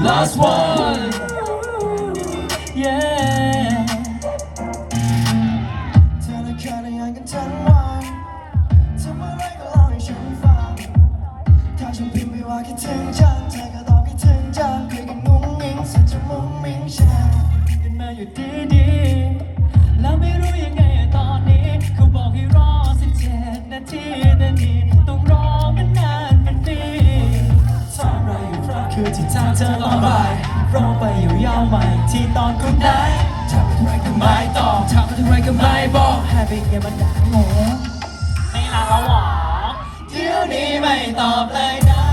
Last one. Yeah. คือที่ทำเธอลองไปร้องไปอยู่ยาวใหม่ที่ตอนกูได้ทำอะไรก็ไม่ตอบทำอะไรก็ไม่บอกให้ไปเก็บมันด่าโง่ไม่ลาแล้วหรอเดี๋ยวนี้ไม่ตอบเลยนะ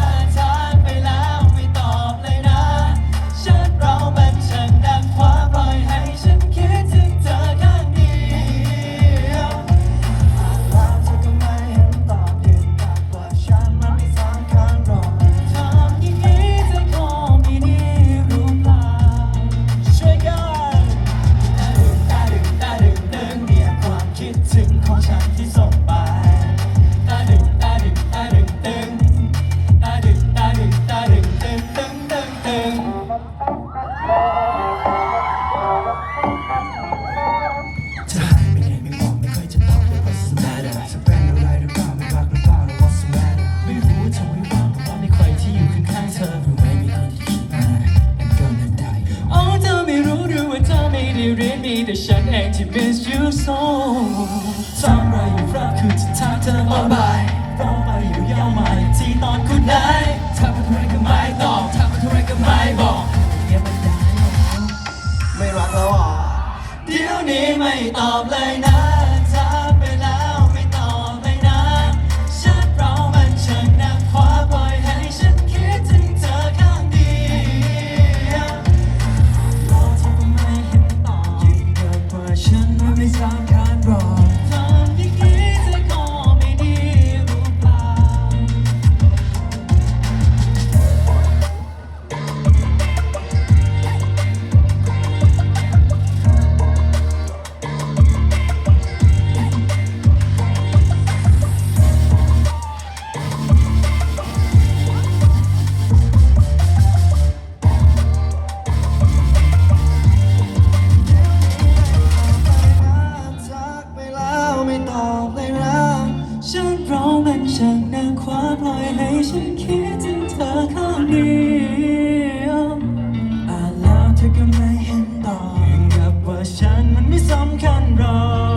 really me แต่ฉันเองที่ miss you so ทำไรอยู่รักคือจะทักเธอมาบายเราไปอยู่ยาวมาที่ตอนคุณไหนทำเป็ทุไรก็ไม่ตอบทำเป็ทุไรก็ไม่บอกเงียบไม่ได้ไม่รักแล้วอะเดี๋ยวนี้ไม่ตอบเลยนะ จากนางคว้าปล่อยให้ฉันคิดถึงเธอข้างเดียวอ่านแล้วเธอก็ไม่เห็นต่อกับว่าฉันมันไม่สำคัญหรอก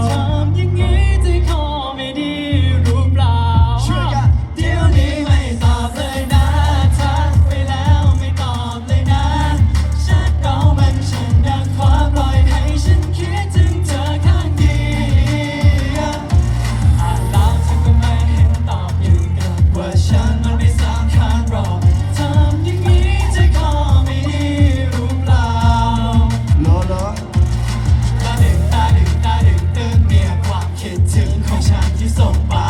so far.